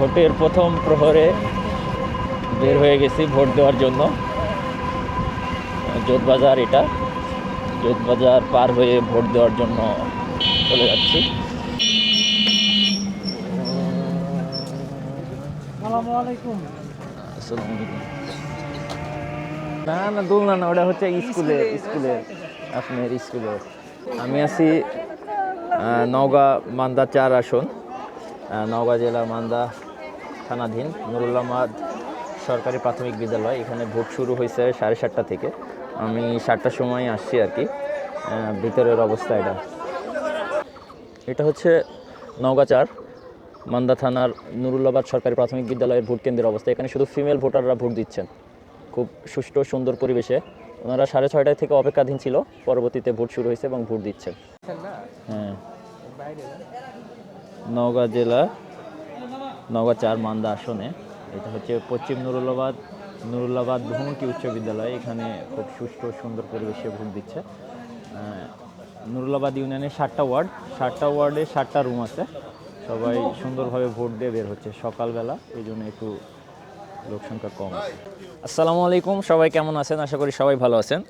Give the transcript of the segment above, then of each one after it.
ভোটের প্রথম প্রহরে বের হয়ে গেছি ভোট দেওয়ার জন্য। জোতবাজার এটা। জোতবাজার পার হয়ে ভোট দেওয়ার জন্য চলে যাচ্ছি। না না দোলনা না ওটা হচ্ছে স্কুলে স্কুলে আপনার স্কুলে আমি আছি নওগাঁ মান্দা চার আসন নওগাঁ জেলা মান্দা থানাধীন নুরুল্লাহ মাদ সরকারি প্রাথমিক বিদ্যালয়। এখানে ভোট শুরু হয়েছে সাড়ে সাতটা থেকে। আমি সাতটার সময় আসছি আর কি। ভিতরের অবস্থা এটা। এটা হচ্ছে নওগাঁ চার মান্দা থানার নুরুল্লাবাদ সরকারি প্রাথমিক বিদ্যালয়ের ভোট কেন্দ্রের অবস্থা। এখানে শুধু ফিমেল ভোটাররা ভোট দিচ্ছেন। খুব সুষ্ঠু, সুন্দর পরিবেশে। ওনারা সাড়ে ছয়টায় থেকে অপেক্ষাধীন ছিল। পরবর্তীতে ভোট শুরু হয়েছে এবং ভোট দিচ্ছেন। হ্যাঁ। নওগাঁ জেলা নওগাঁ চার মান্দা আসনে। এটা হচ্ছে পশ্চিম নুরুল্লাবাদ নুরুল্লাবাদ বহুমুখী উচ্চ বিদ্যালয়। এখানে খুব সুষ্ঠু, সুন্দর পরিবেশে ভোট দিচ্ছে। নুরুল্লাবাদ ইউনিয়নের ষাটটা ওয়ার্ড। ষাটটা ওয়ার্ডে ষাটটা রুম আছে। সবাই সুন্দরভাবে ভোট দিয়ে বের হচ্ছে সকালবেলা। এই জন্য একটু লোক সংখ্যা কম আসসালামু আলাইকুম। সবাই কেমন আছেন? আশা করি সবাই ভালো আছেন।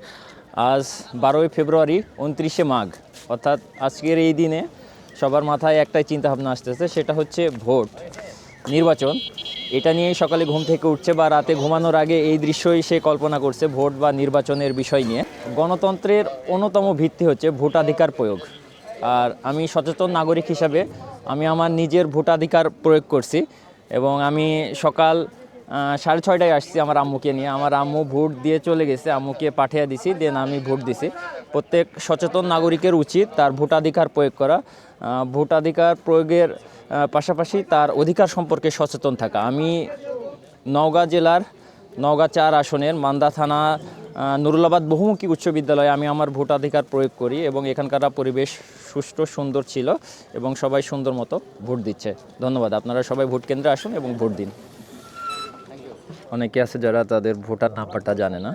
আজ বারোই ফেব্রুয়ারি, উনত্রিশে মাঘ। অর্থাৎ আজকের এই দিনে সবার মাথায় একটাই চিন্তা ভাবনা আসতেছে, সেটা হচ্ছে ভোট। নির্বাচন, এটা নিয়েই সকালে ঘুম থেকে উঠছে বা রাতে ঘুমানোর আগে এই দৃশ্যই সে কল্পনা করছে ভোট বা নির্বাচনের বিষয় নিয়ে। গণতন্ত্রের অন্যতম ভিত্তি হচ্ছে ভোটাধিকার প্রয়োগ। আর আমি সচেতন নাগরিক হিসাবে আমি আমার নিজের ভোটাধিকার প্রয়োগ করছি এবং আমি সকাল সাড়ে ছয়টায় আসছি আমার আম্মুকে নিয়ে। আমার আম্মু ভোট দিয়ে চলে গেছে, আম্মুকে পাঠিয়ে দিছি, দেন আমি ভোট দিছি। প্রত্যেক সচেতন নাগরিকের উচিত তার ভোটাধিকার প্রয়োগ করা। ভোটাধিকার প্রয়োগের পাশাপাশি তার অধিকার সম্পর্কে সচেতন থাকা। আমি নওগাঁ জেলার নওগাঁ চার আসনের মান্দা থানা নুরুল্লাবাদ বহুমুখী উচ্চ বিদ্যালয়ে আমি আমার ভোটাধিকার প্রয়োগ করি এবং এখানকার পরিবেশ সুষ্ঠু, সুন্দর ছিল এবং সবাই সুন্দর মতো ভোট দিচ্ছে। ধন্যবাদ। আপনারা সবাই ভোট কেন্দ্রে আসুন এবং ভোট দিন। অনেকে আছে যারা তাদের ভোটার নাম্বারটা জানে না।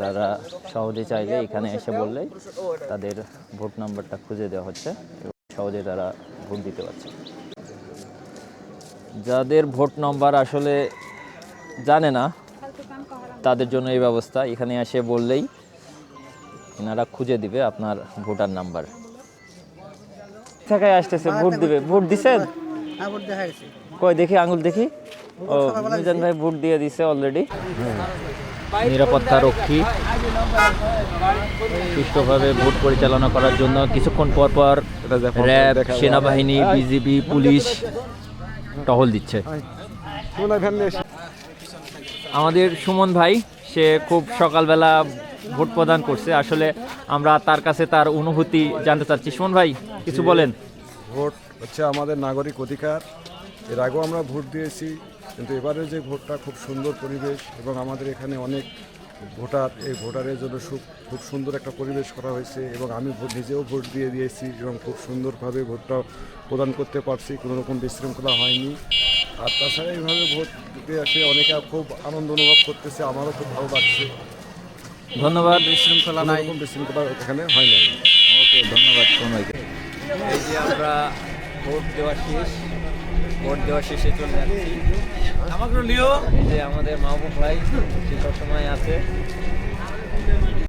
যারা সহজে চাইলে এখানে এসে বললেই তাদের ভোট নাম্বারটা খুঁজে দেওয়া হচ্ছে। সহজে তারা ভোট দিতে পারছে। যাদের ভোট নাম্বার আসলে জানে না, তাদের জন্য এই ব্যবস্থা। এখানে এসে বললেই এনারা খুঁজে দিবে আপনার ভোটার নাম্বার। থাকায় আসতেছে? ভোট দিবে? ভোট দিছেন? কই দেখি আঙুল দেখি? ও মিজান ভাই ভোট দিয়ে দিছে অলরেডি নিরাপত্তা রক্ষী। সুষ্ঠুভাবে ভোট পরিচালনা করার জন্য কিছুক্ষণ পর পর র্যাব সেনাবাহিনী বিজিবি পুলিশ টহল দিচ্ছে। আমাদের সুমন ভাই সে খুব সকালবেলা ভোট প্রদান করছে। আসলে আমরা তার কাছে তার অনুভূতি জানতে চাচ্ছি। সুমন ভাই কিছু বলেন। ভোট হচ্ছে আমাদের নাগরিক অধিকার। এর আগেও আমরা ভোট দিয়েছি কিন্তু এবারে যে ভোটটা খুব সুন্দর পরিবেশ এবং আমাদের এখানে অনেক ভোটার এই ভোটারের জন্য খুব সুন্দর একটা পরিবেশ করা হয়েছে এবং আমি ভোট নিজেও ভোট দিয়ে দিয়েছি এবং খুব সুন্দরভাবে ভোটটা প্রদান করতে পারছি কোনো রকম বিশৃঙ্খলা হয়নি। আর তাছাড়া এইভাবে ভোট দিতে আসে অনেকে খুব আনন্দ অনুভব করতেছে আমারও খুব ভালো লাগছে। ধন্যবাদ। বিশৃঙ্খলা রকম বিশৃঙ্খলা এখানে হয় নাই ওকে ধন্যবাদ এই যে আমরা ভোট দেওয়া শেষ। ভোট দেওয়া শেষে চলে যাচ্ছি। এই যে আমাদের মাহবুব ভাই সে সবসময় আছে।